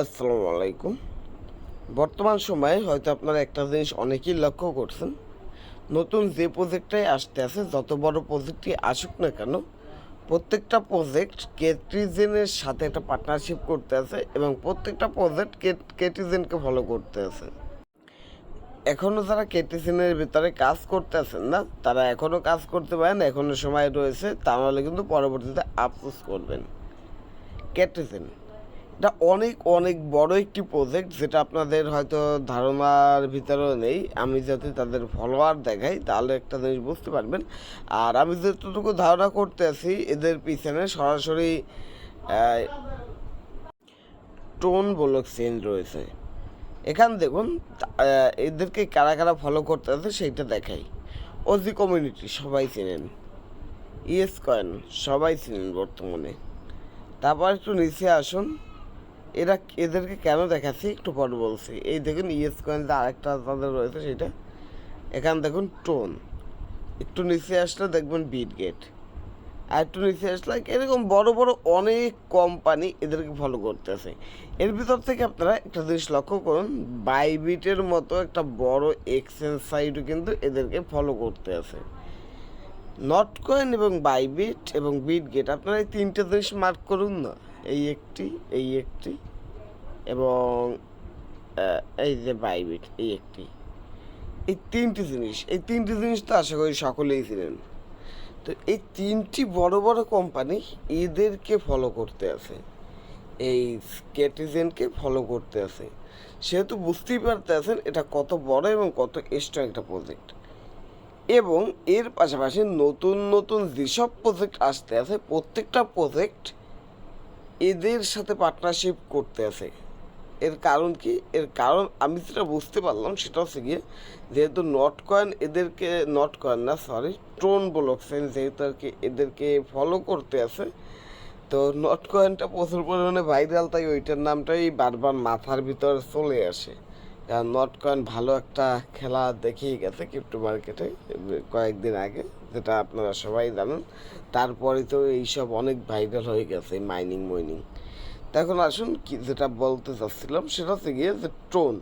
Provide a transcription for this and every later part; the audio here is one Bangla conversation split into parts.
আসসালামু আলাইকুম। বর্তমান সময়ে হয়তো আপনারা একটা জিনিস অনেকেই লক্ষ্য করছেন, নতুন যে প্রজেক্টটাই আসতে আছে, যত বড় প্রজেক্টই আসুক না কেন, প্রত্যেকটা প্রজেক্ট কেট্রিজেনের সাথে একটা পার্টনারশিপ করতে আছে এবং প্রত্যেকটা প্রজেক্ট কেট্রিজেনকে ফলো করতে আছে। এখনও যারা কেটিসিনের ভিতরে কাজ করতে আছেন না, তারা এখনও কাজ করতে পারেন এখনও সময় রয়েছে তা নাহলে কিন্তু পরবর্তীতে আফসোস করবেন। কেটিসিন এটা অনেক অনেক বড় একটি প্রজেক্ট যেটা আপনাদের হয়তো ধারণার ভিতরেও নেই। আমি যাতে তাদের ফলোয়ার দেখাই, তাহলে একটা জিনিস বুঝতে পারবেন। আর আমি যতটুকু ধারণা করতে আছি, এদের পিছনে সরাসরি টোন ব্লক চেঞ্জ রয়েছে। এখান দেখুন এদেরকে কারা কারা ফলো করতে আছে সেইটা দেখাই। ওজি কমিউনিটি সবাই চেনেন। ইএস কয়েন সবাই চেনেন বর্তমানে। তারপর একটু নিচে আসুন। এরা এদেরকে কেন দেখাচ্ছি? একটু পর বলছি। এই দেখুন ইএস কয়েন আরেকটা তাদের রয়েছে, সেটা। এখান দেখুন, টোন। একটু নিচে আসলে দেখবেন বিট গেট। আর একটু নিচে আসলে এরকম বড় বড় অনেক কোম্পানি এদেরকে ফলো করতেছে। এর ভিতর থেকে আপনারা একটা জিনিস লক্ষ্য করুন বাইবিটের মতো একটা বড় এক্সচেঞ্জ সাইটও কিন্তু এদেরকে ফলো করতে আছে নট কয়েন এবং বাইবিট এবং বিট গেট আপনারা এই তিনটে জিনিস মার্ক করুন না। এই একটি এই একটি এবং এই যে বাইবিট, এই একটি। এই তিনটি জিনিস, এই তিনটি জিনিস তো আশা করি সকলেই ছিলেন তো এই তিনটি বড় বড় কোম্পানি এদেরকে ফলো করতে আছে। এই কেটিজেনকে ফলো করতে আছে। সেহেতু বুঝতেই পারতে আছেন এটা কত বড় এবং কত স্ট্রং একটা প্রজেক্ট এবং এর পাশাপাশি নতুন নতুন যেসব প্রজেক্ট আসতে আছে, প্রত্যেকটা প্রজেক্ট এদের সাথে পার্টনারশিপ করতে আছে। এর কারণ কি? এর কারণ আমি যেটা বুঝতে পারলাম সেটা হচ্ছে গিয়ে যেহেতু নট কয়েন এদেরকে নট কয়েন না সরি ট্রোন ব্লকচেন যেহেতু আর কি এদেরকে ফলো করতে আছে, তো নট কয়েনটা প্রচুর পরিমাণে ভাইরাল তাই ওইটার নামটাই বারবার মাথার ভিতর চলে আসে। কারণ নট কয়েন ভালো একটা খেলা দেখিয়ে গেছে ক্রিপ্টো মার্কেটে কয়েকদিন আগে, যেটা আপনারা সবাই জানেন। তারপরে তো এইসব অনেক ভাইরাল হয়ে গেছে মাইনিং মাইনিং এখন আসুন কি যেটা বলতে চাচ্ছিলাম, সেটা হচ্ছে গিয়ে যে ট্রোন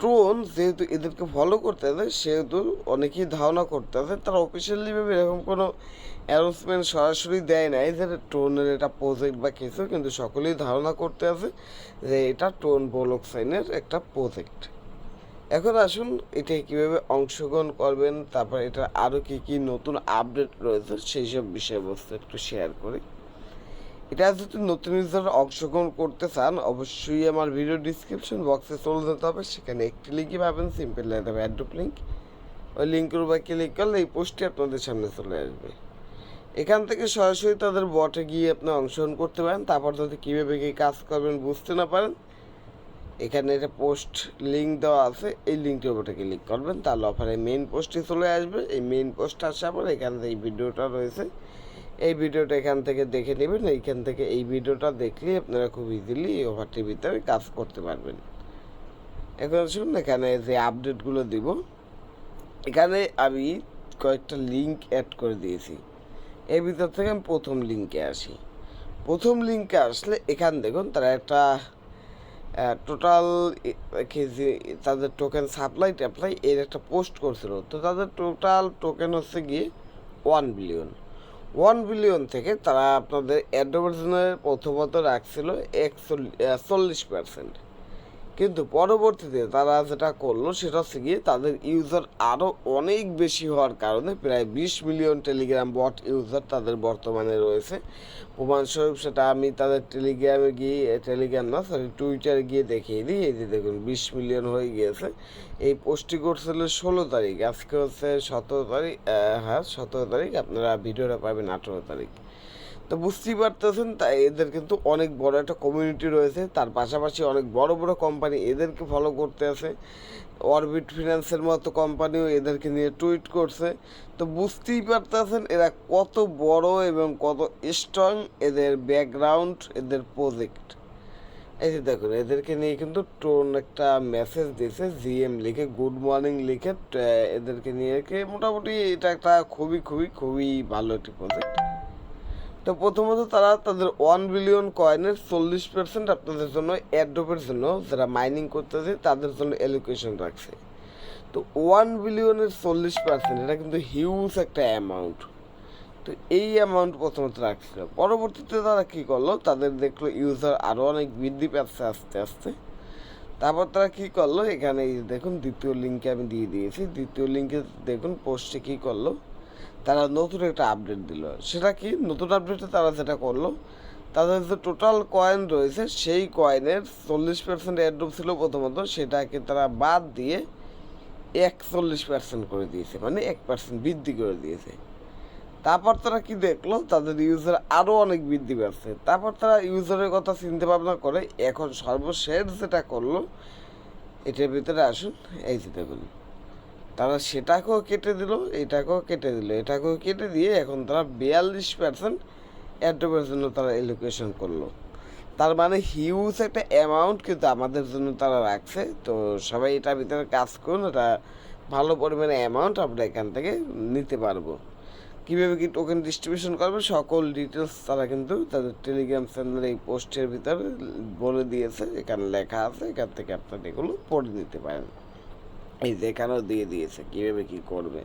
ট্রোন যেহেতু এদেরকে ফলো করতে হবে সেহেতু অনেকেই ধারণা করতে হবে তারা অফিসিয়ালি ভাবে এরকম কোনো অ্যানাউন্সমেন্ট সরাসরি দেয় নাই যে ট্রোনের এটা প্রজেক্ট বা কিছু, কিন্তু সকলেই ধারণা করতে আছে যে এটা ট্রোন ব্লক সাইনের একটা প্রজেক্ট এখন আসুন এটা কীভাবে অংশগ্রহণ করবেন, তারপর এটা আরও কী কী নতুন আপডেট রয়েছে, সেই সব বিষয়বস্তু একটু শেয়ার করি। এটা যদি নতুন ইউজার অংশগ্রহণ করতে চান, অবশ্যই আমার ভিডিও ডিসক্রিপশন বক্সে চলে যেতে হবে। সেখানে একটি লিঙ্কই পাবেন সিম্পল হবে অ্যাড্রপ লিঙ্ক ওই লিঙ্কের উপর ক্লিক করলে এই পোস্টটি আপনাদের সামনে চলে আসবে। এখান থেকে সরাসরি তাদের বটে গিয়ে আপনি অংশগ্রহণ করতে পারেন। তারপর যদি কীভাবে কী কাজ করবেন বুঝতে না পারেন, এখানে একটা পোস্ট লিঙ্ক দেওয়া আছে, এই লিঙ্কটির উপরে ক্লিক করবেন। তাহলে অফারে মেইন পোস্টে চলে আসবে। এই মেইন পোস্ট আসার পর এখান এই ভিডিওটা রয়েছে এই ভিডিওটা এখান থেকে দেখে নেবেন। এইখান থেকে এই ভিডিওটা দেখলে আপনারা খুব ইজিলি এই অফারটির ভিতরে কাজ করতে পারবেন। এখন শুনুন এখানে যে আপডেটগুলো দিব। এখানে আমি কয়েকটা লিঙ্ক অ্যাড করে দিয়েছি। এর ভিতর থেকে আমি প্রথম লিঙ্কে আসি। প্রথম লিঙ্কে আসলে এখান দেখুন তারা একটা টোটাল কেজি তাদের টোকেন সাপ্লাই ট্যাপ্লাই এর একটা পোস্ট করছিল। তো তাদের টোটাল টোকেন হচ্ছে গিয়ে ওয়ান বিলিয়ন ওয়ান বিলিয়ন থেকে তারা আপনাদের অ্যাডভার্টাইজমেন্টের প্রথমত রাখছিল একচল্লিশ চল্লিশ পার্সেন্ট কিন্তু পরবর্তীতে তারা যেটা করল, সেটা হচ্ছে গিয়ে তাদের ইউজার আরও অনেক বেশি হওয়ার কারণে প্রায় বিশ মিলিয়ন টেলিগ্রাম বট ইউজার তাদের বর্তমানে রয়েছে। প্রমাণস্বরূপ সেটা আমি তাদের টেলিগ্রামে গিয়ে টেলিগ্রাম না সরি টুইটারে গিয়ে দেখিয়ে দিই। এই যে দেখুন, বিশ মিলিয়ন হয়ে গিয়েছে। এই পোস্টটি করছিল ষোলো তারিখ, আজকে হচ্ছে সতেরো তারিখ হ্যাঁ সতেরো তারিখ, আপনারা ভিডিওটা পাবেন আঠেরো তারিখ। তো বুঝতেই পারতেছেন, তাই এদের কিন্তু অনেক বড় একটা কমিউনিটি রয়েছে। তার পাশাপাশি অনেক বড় বড় কোম্পানি এদেরকে ফলো করতে আছে। অরবিট ফিনান্সের মতো কোম্পানিও এদেরকে নিয়ে টুইট করছে। তো বুঝতেই পারতেছেন, এরা কত বড় এবং কত স্ট্রং এদের ব্যাকগ্রাউন্ড এদের প্রজেক্ট এই যে দেখুন, এদেরকে নিয়ে কিন্তু টোন একটা মেসেজ দিয়েছে জিএম লিখে গুড মর্নিং লিখে এদেরকে নিয়ে মোটামুটি এটা একটা খুবই খুবই খুবই ভালো একটি প্রজেক্ট তো প্রথমত তারা তাদের ওয়ান বিলিয়ন কয়েনের চল্লিশ পার্সেন্ট আপনাদের জন্য অ্যাড্রপের জন্য যারা মাইনিং করতেছে, তাদের জন্য এলোকেশন রাখছে। তো ওয়ান বিলিয়নের চল্লিশ পার্সেন্ট এটা কিন্তু হিউজ একটা অ্যামাউন্ট তো এই অ্যামাউন্ট প্রথমত রাখছিল পরবর্তীতে তারা কী করল? তাদের দেখল ইউজার আরও অনেক বৃদ্ধি পাচ্ছে আস্তে আস্তে। তারপর তারা কী করল? এখানে দেখুন, দ্বিতীয় লিঙ্কে আমি দিয়ে দিয়েছি। দ্বিতীয় লিঙ্কে দেখুন পোস্টে কী করল? তারা নতুন একটা আপডেট দিল। সেটা কি? নতুন আপডেটে তারা যেটা করল, তাদের যে টোটাল কয়েন রয়েছে, সেই কয়েনের চল্লিশ পার্সেন্ট অ্যাড্রপ ছিল প্রথমত, সেটাকে তারা বাদ দিয়ে একচল্লিশ পার্সেন্ট করে দিয়েছে মানে এক পার্সেন্ট বৃদ্ধি করে দিয়েছে। তারপর তারা কি দেখল? তাদের ইউজার আরও অনেক বৃদ্ধি পাচ্ছে। তারপর তারা ইউজারের কথা চিন্তা ভাবনা করে, এখন সর্বশেষ যেটা করল, এটার ভিতরে আসুন, এই যে দেখুন। তারা সেটাকেও কেটে দিল, এটাকেও কেটে দিল, এটাকেও কেটে দিয়ে এখন তারা বিয়াল্লিশ পার্সেন্ট অ্যাড্রপের জন্য তারা এলোকেশন করল। তার মানে হিউজ একটা অ্যামাউন্ট কিন্তু আমাদের জন্য তারা রাখছে। তো সবাই এটার ভিতরে কাজ করুন, এটা ভালো পরিমাণে অ্যামাউন্ট আমরা এখান থেকে নিতে পারব। কীভাবে কি টোকেন ডিস্ট্রিবিউশন করবে, সকল ডিটেলস তারা কিন্তু তাদের টেলিগ্রাম চ্যানেলের এই পোস্টের ভিতরে বলে দিয়েছে। এখানে লেখা আছে, এখান থেকে আপনারা এগুলো পড়ে নিতে পারেন। এই এখানেও দিয়ে দিয়েছে? কীভাবে কী করবে?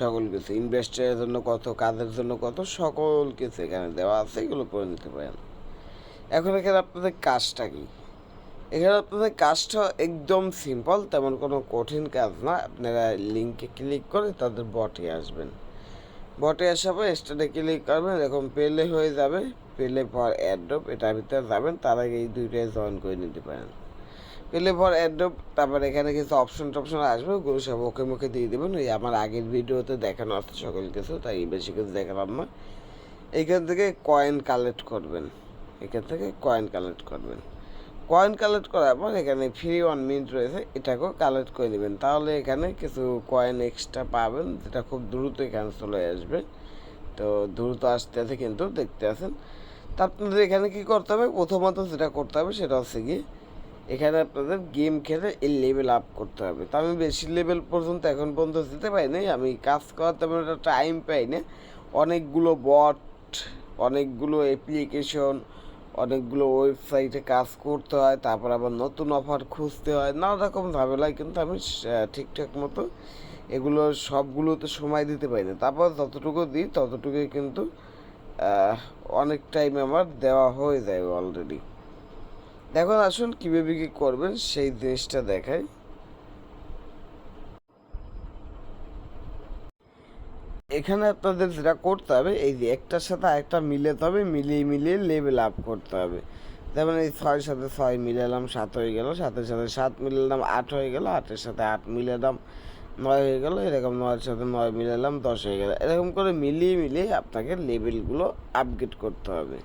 সকল কিছু ইনভেস্টারের জন্য কত কাজের জন্য কত, সকল কিছু এখানে দেওয়া আছে, এগুলো করে নিতে পারেন। এখন এখানে আপনাদের কাজটা কি? এখানে আপনাদের কাজটা একদম সিম্পল তেমন কোনো কঠিন কাজ না। আপনারা লিঙ্কে ক্লিক করে তাদের বটে আসবেন। বটে আসার পর স্টার্টে ক্লিক করবেন, এরকম পেলে হয়ে যাবে। পেলে পর অ্যাড্রপ এটার ভিতরে যাবেন, তার আগে এই দুইটাই জয়েন করে নিতে পারেন। পেলে পর অ্যাড্রপ তারপর এখানে কিছু অপশন টপশন আসবে, ওগুলো সব ওকে মুখে দিয়ে দেবেন। ওই আমার আগের ভিডিওতে দেখানো আছে সকল কিছু, তাই বেশি কিছু দেখালাম না। এইখান থেকে কয়েন কালেক্ট করবেন। এখান থেকে কয়েন কালেক্ট করবেন। কয়েন কালেক্ট করার পর এখানে ফ্রি ওয়ান মিনিট রয়েছে, এটাকেও কালেক্ট করে দেবেন। তাহলে এখানে কিছু কয়েন এক্সট্রা পাবেন, যেটা খুব দ্রুত এখানে চলে আসবে। তো দ্রুত আসতে আছে কিন্তু, দেখতে আছেন। তা আপনাদের এখানে কি করতে হবে? প্রথমত যেটা করতে হবে সেটা হচ্ছে গিয়ে এখানে আপনাদের গেম খেলে এই লেভেল আপ করতে হবে। তো আমি বেশি লেভেল পর্যন্ত এখন পর্যন্ত যেতে পারিনি আমি কাজ করার তেমন একটা টাইম পাই না। অনেকগুলো বট অনেকগুলো অ্যাপ্লিকেশন অনেকগুলো ওয়েবসাইটে কাজ করতে হয়। তারপর আবার নতুন অফার খুঁজতে হয়। নানা রকম ঝামেলায় কিন্তু আমি ঠিকঠাক মতো এগুলো সবগুলোতে সময় দিতে পারি না। তারপর যতটুকু দিই ততটুকুই কিন্তু অনেক টাইম আমার দেওয়া হয়ে যায় অলরেডি দেখুন আসুন কীভাবে কী করবেন সেই জিনিসটা দেখাই। এখানে আপনাদের যেটা করতে হবে, এই যে একটার সাথে আরেকটা মিলাতে হবে, মিলিয়ে মিলিয়ে লেভেল আপ করতে হবে। যেমন এই ছয়ের সাথে ছয় মিলালাম, সাত হয়ে গেল, সাতের সাথে সাত মিলালাম, আট হয়ে গেল, আটের সাথে আট মিলালাম, নয় হয়ে গেল, এরকম নয়ের সাথে নয় মিলালাম, দশ হয়ে গেল। এরকম করে মিলিয়ে মিলিয়ে আপনাকে লেভেলগুলো আপগ্রেড করতে হবে।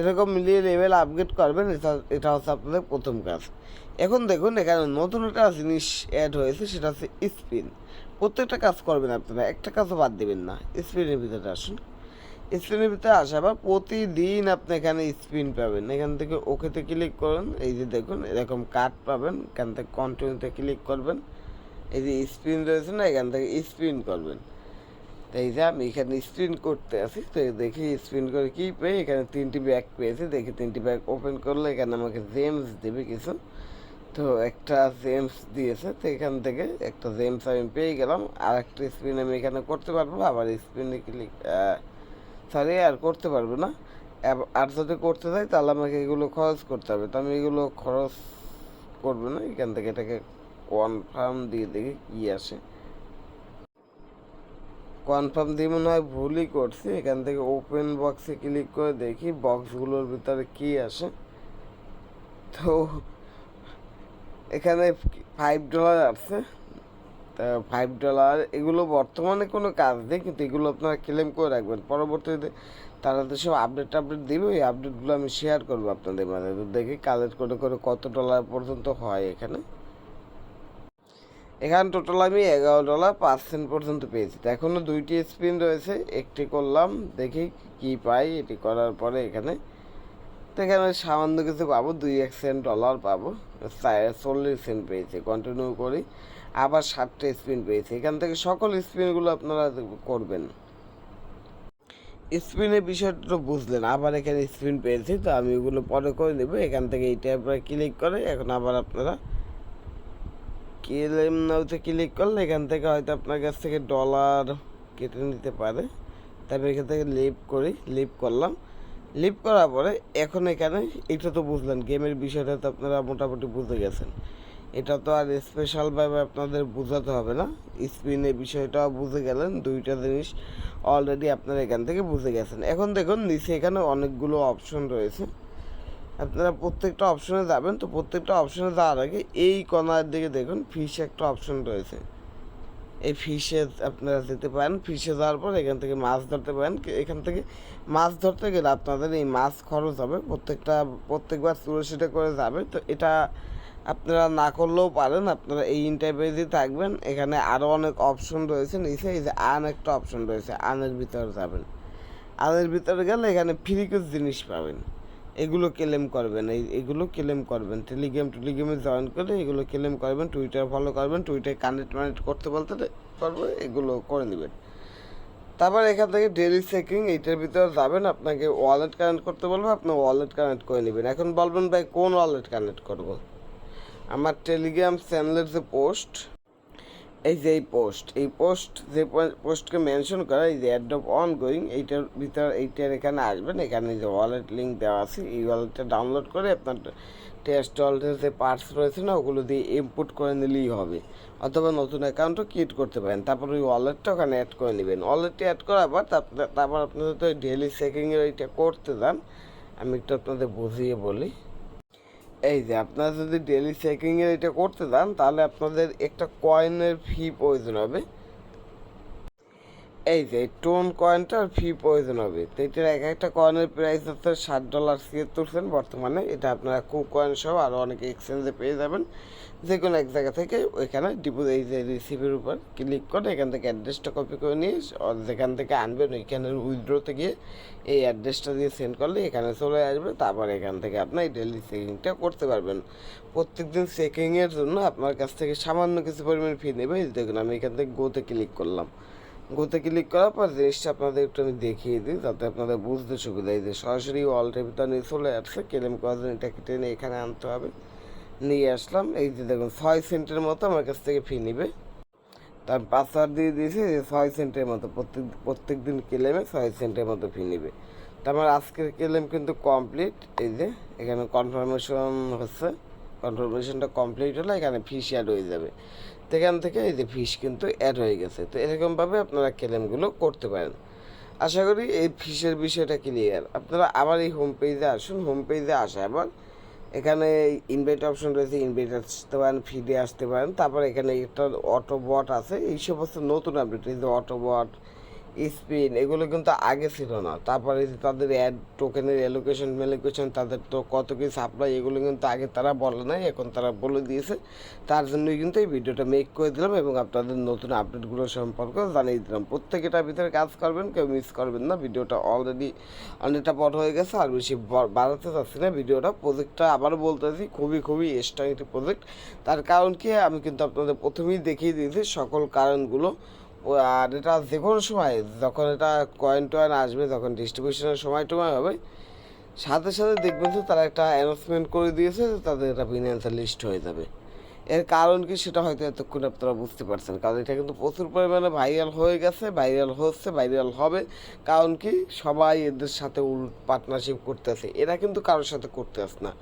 এরকম মিলিয়ে লেভেল আপগ্রেড করবেন, এটা এটা হচ্ছে আপনাদের প্রথম কাজ। এখন দেখুন, এখানে নতুন একটা জিনিস অ্যাড হয়েছে, সেটা হচ্ছে স্পিন প্রত্যেকটা কাজ করবেন আপনারা, একটা কাজও বাদ দেবেন না স্পিনের ভিতরে আসুন। স্পিনের ভিতরে আসা বা প্রতিদিন আপনি এখানে স্পিন পাবেন। এখান থেকে ওকেতে ক্লিক করুন, এই যে দেখুন, এরকম কার্ড পাবেন, এখান থেকে কন্টিনিউতে ক্লিক করবেন। এই যে স্পিন রয়েছে না, এখান থেকে স্পিন করবেন। তো এই যে আমি এখানে স্পিন করতে আসি তো দেখি স্পিন করে কি পেয়ে, এখানে তিনটি ব্যাগ পেয়েছি। দেখি তিনটি ব্যাগ ওপেন করলে এখানে আমাকে জেমস দেবে কিছু। তো একটা জেমস দিয়েছে, তো এখান থেকে একটা জেমস আমি পেয়ে গেলাম। আর একটা স্পিন আমি এখানে করতে পারব আবার স্পিনে ক্লিক সরি আর করতে পারব না। আর যদি করতে চাই, তাহলে আমাকে এগুলো খরচ করতে হবে। তো আমি এগুলো খরচ করব না, এখান থেকে এটাকে কনফার্ম দিয়ে দেখি কী আসে। কনফার্ম দিয়ে মনে হয় ভুলই করছি। এখান থেকে ওপেন বক্সে ক্লিক করে দেখি বক্সগুলোর ভিতরে কি আসে তো এখানে ফাইভ ডলার আছে। তা ফাইভ ডলার এগুলো বর্তমানে কোনো কাজ নেই, কিন্তু এগুলো আপনারা ক্লেম করে রাখবেন। পরবর্তীতে তারা তো সব আপডেট আপডেট দিবে, ওই আপডেটগুলো আমি শেয়ার করব আপনাদের মাঝে। তো দেখি কালেক্ট করে করে কত ডলার পর্যন্ত হয় এখানে। এখানে টোটাল আমি এগারো ডলার পাঁচ সেন্ট পর্যন্ত পেয়েছি। তো এখনও দুইটি স্পিন রয়েছে, একটি করলাম, দেখি কি পাই, এটি করার পরে এখানে। তো এখানে সামান্য কিছু পাবো, দুই এক সেন্ট ডলার পাবো। চল্লিশ সেন্ট পেয়েছি কন্টিনিউ করি। আবার ষাটটা স্পিন পেয়েছি। এখান থেকে সকল স্পিনগুলো আপনারা করবেন। স্পিনের বিষয়টা বুঝলেন, আবার এখানে স্পিন পেয়েছি, তো আমি ওগুলো পরে করে নেব। এখান থেকে এইটা আপনারা ক্লিক করে, এখন আবার আপনারা কেলেম নাওতে ক্লিক করলে এখান থেকে হয়তো আপনার কাছ থেকে ডলার কেটে নিতে পারে। তারপর এখান থেকে লিভ করি লিভ করলাম। লিভ করার পরে এখন এখানে এটা তো বুঝলেন গেমের বিষয়টা তো আপনারা মোটামুটি বুঝে গেছেন। এটা তো আর স্পেশালভাবে আপনাদের বোঝাতে হবে না। স্পিনের বিষয়টাও বুঝে গেলেন, দুইটা জিনিস অলরেডি আপনারা এখান থেকে বুঝে গেছেন। এখন দেখুন, নিচে এখানে অনেকগুলো অপশন রয়েছে। আপনারা প্রত্যেকটা অপশনে যাবেন, তো প্রত্যেকটা অপশনে যাওয়ার আগে এই কর্নার দিকে দেখুন ফিশ একটা অপশন রয়েছে। এই ফিশে আপনারা যেতে পারেন ফিশে যাওয়ার পর এখান থেকে মাছ ধরতে পারেন। এখান থেকে মাছ ধরতে গেলে আপনাদের এই মাছ খরচ হবে, প্রত্যেকটা, প্রত্যেকবার চুরাশিটা করে যাবে। তো এটা আপনারা না করলেও পারেন, আপনারা এই ইন্টারভিউতে থাকবেন, এখানে আরও অনেক অপশন রয়েছে নিচে, এই যে আন একটা অপশন রয়েছে, আনের ভিতরে যাবেন। আনের ভিতরে গেলে এখানে ফ্রি কিছু জিনিস পাবেন। এগুলো ক্লেম করবেন, এই, এগুলো ক্লেম করবেন। টেলিগ্রাম, টেলিগ্রামে জয়েন করে এগুলো ক্লেম করবেন টুইটার ফলো করবেন টুইটার কানেক্ট মানেক্ট করতে বলতে পারবে এগুলো করে নেবেন। তারপর এখান থেকে ডেলি চেকিং এইটার ভিতরে যাবেন, আপনাকে ওয়ালেট কানেক্ট করতে বলবে, আপনি ওয়ালেট কানেক্ট করে নেবেন। এখন বলবেন ভাই, কোন ওয়ালেট কানেক্ট করব? আমার টেলিগ্রাম চ্যানেলের যে পোস্ট এই যে এই পোস্ট এই পোস্ট যে পোস্টকে মেনশন করা, এই যে অ্যাডপ অন গোয়িং এইটার ভিতর, এইটার এখানে আসবেন, এখানে যে ওয়ালেট লিঙ্ক দেওয়া আছে, এই ওয়ালেটটা ডাউনলোড করে আপনার টেস্ট ওয়ালেটের যে পার্টস রয়েছে না, ওগুলো দিয়ে ইনপুট করে নিলেই হবে। অথবা নতুন অ্যাকাউন্টও ক্রিয়েট করতে পারেন, তারপর ওই ওয়ালেটটা ওখানে অ্যাড করে নেবেন। ওয়ালেটটি অ্যাড করার পর তারপর আপনাদের তো ডেলি চেকিংয়ের ওইটা করতে যান আমি একটু আপনাদের বুঝিয়ে বলি। এই যে আপনারা যদি ডেলি চেকিংয়ের এটা করতে চান তাহলে আপনাদের একটা কয়েনের ফি প্রয়োজন হবে। এই যে টোন কয়েনটার ফি প্রয়োজন হবে। তো এটার এক একটা কয়েনের প্রাইস হচ্ছে ষাট ডলার সিয়ে তুলছেন বর্তমানে এটা আপনারা কু কয়েন সহ আরও অনেক এক্সচেঞ্জে পেয়ে যাবেন। যে কোনো এক জায়গা থেকে ওইখানে ডিপোজ এই যে রিসিভের উপর ক্লিক করে এখান থেকে অ্যাড্রেসটা কপি করে নিয়ে যেখান থেকে আনবেন ওইখানে উইড্রোতে গিয়ে এই অ্যাড্রেসটা দিয়ে সেন্ড করলে এখানে চলে আসবে। তারপর এখান থেকে আপনার ডেলি চেকিংটা করতে পারবেন। প্রত্যেক দিন চেকিংয়ের জন্য আপনার কাছ থেকে সামান্য কিছু পরিমাণ ফি নেবে। দেখুন, আমি এখান থেকে গোতে ক্লিক করলাম। গোতে ক্লিক করার পর জিনিসটা আপনাদের একটু আমি দেখিয়ে দিই, যাতে আপনাদের বুঝতে সুবিধা এই যে সরাসরি ওয়ালটের ভিতরে নিয়ে চলে আসছে। কেলেম করার জন্য এটাকে টেনে এখানে আনতে হবে। নিয়ে আসলাম। এই যে দেখুন, ছয় সেন্টের মতো আমার কাছ থেকে ফি নিবে। তার পাসওয়ার্ড দিয়ে দিয়েছে যে ছয় সেন্টের মতো, প্রত্যেক প্রত্যেক দিন কেলেমে ছয় সেন্টের মতো ফি নিবে। তো আমার আজকের কেলেম কিন্তু কমপ্লিট এই যে, এখানে কনফার্মেশন হচ্ছে। কনফার্মেশনটা কমপ্লিট হলে এখানে ফিস অ্যাড হয়ে যাবে। তো এখান থেকে এই যে ফিস কিন্তু অ্যাড হয়ে গেছে। তো এরকমভাবে আপনারা ক্লেমগুলো করতে পারেন। আশা করি এই ফিসের বিষয়টা ক্লিয়ার আপনারা আবার এই হোম পেজে আসুন। হোম পেজে আসা আবার এখানে ইনভাইট অপশন রয়েছে ইনভাইট আসতে পারেন ফিডে আসতে পারেন। তারপর এখানে একটা অটো বট আছে। এই সমস্ত নতুন আপডেট এই যে অটো বট স্পিন, এগুলো কিন্তু আগে ছিল না। তারপরে তাদের অ্যাড টোকেনের অ্যালোকেশন মেলোকেশন তাদের তো কত কি সাপ্লাই এগুলো কিন্তু আগে তারা বলে নাই, এখন তারা বলে দিয়েছে। তার জন্যই কিন্তু এই ভিডিওটা মেক করে দিলাম এবং আপনাদের নতুন আপডেটগুলো সম্পর্কে জানিয়ে দিলাম। প্রত্যেকটার ভিতরে কাজ করবেন, কেউ মিস করবেন না। ভিডিওটা অলরেডি অনেকটা বড় হয়ে গেছে, আর বেশি বাড়াতে চাচ্ছি না ভিডিওটা। প্রজেক্টটা আবার বলতেছি, খুবই খুবই স্ট্রং একটি প্রজেক্ট তার কারণ কি, আমি কিন্তু আপনাদের প্রথমেই দেখিয়ে দিয়েছি সকল কারণগুলো। আর এটা যে কোনো সময়, যখন এটা কয়েন টয়েন আসবে, যখন ডিস্ট্রিবিউশনের সময় টময় হবে, সাথে সাথে দেখবেন যে তারা একটা অ্যানাউন্সমেন্ট করে দিয়েছে তাদের এটা ফিনান্সিয়াল লিস্ট হয়ে যাবে। এর কারণ কি সেটা হয়তো এতক্ষণ আপনারা বুঝতে পারছেন। কারণ এটা কিন্তু প্রচুর পরিমাণে ভাইরাল হয়ে গেছে ভাইরাল হচ্ছে ভাইরাল হবে। কারণ কি সবাই এদের সাথে উল পার্টনারশিপ করতেছে এরা কিন্তু কারোর সাথে করতে আসে না।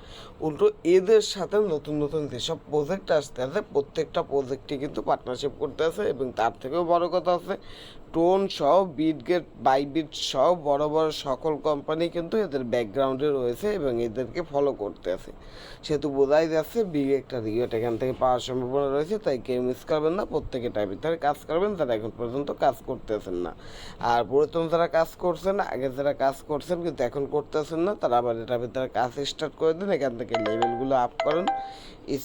উল্টো এদের সাথে নতুন নতুন যেসব প্রজেক্ট আসতে আছে, প্রত্যেকটা প্রজেক্টই কিন্তু পার্টনারশিপ করতে আছে এবং তার থেকেও বড় কথা আছে টোন সহ বিটগেট বাইবিট সহ, বড় বড় সকল কোম্পানি কিন্তু এদের ব্যাকগ্রাউন্ডে রয়েছে এবং এদেরকে ফলো করতে আছে। সেহেতু বোঝাই যাচ্ছে বিগ একটা রিওট এখান থেকে পাওয়ার সম্ভাবনা রয়েছে, তাই কেউ মিস করবেন না। প্রত্যেকে টাইপের ভিতরে কাজ করবেন তারা এখন পর্যন্ত কাজ করতেছেন না। আর পুরাতন যারা কাজ করছেন, আগে যারা কাজ করছেন কিন্তু এখন করতেছেন না, তারা আবার এটার ভিতরে কাজ স্টার্ট করে দিন, এখান থেকে লেভেলগুলো আপ করুন।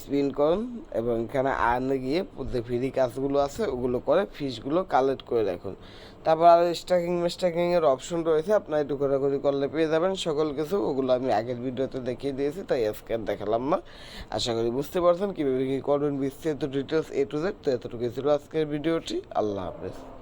স্পিন করুন এবং এখানে আর্নে গিয়ে যে ফ্রি কাজগুলো আছে, ওগুলো করে ফিসগুলো কালেক্ট করে রাখুন। তারপর আর স্ট্যাকিং মেস্টাকিংয়ের অপশন রয়েছে, আপনার একটু ঘোরাঘুরি করলে পেয়ে যাবেন। সকল কিছু ওগুলো আমি আগের ভিডিওতে দেখিয়ে দিয়েছি, তাই আজকে আর দেখালাম না। আশা করি বুঝতে পারছেন কীভাবে কী করবেন, বিস্তারিত ডিটেলস এ টু জেড তো এতটুকু ছিল আজকের ভিডিওটি। আল্লাহ হাফেজ।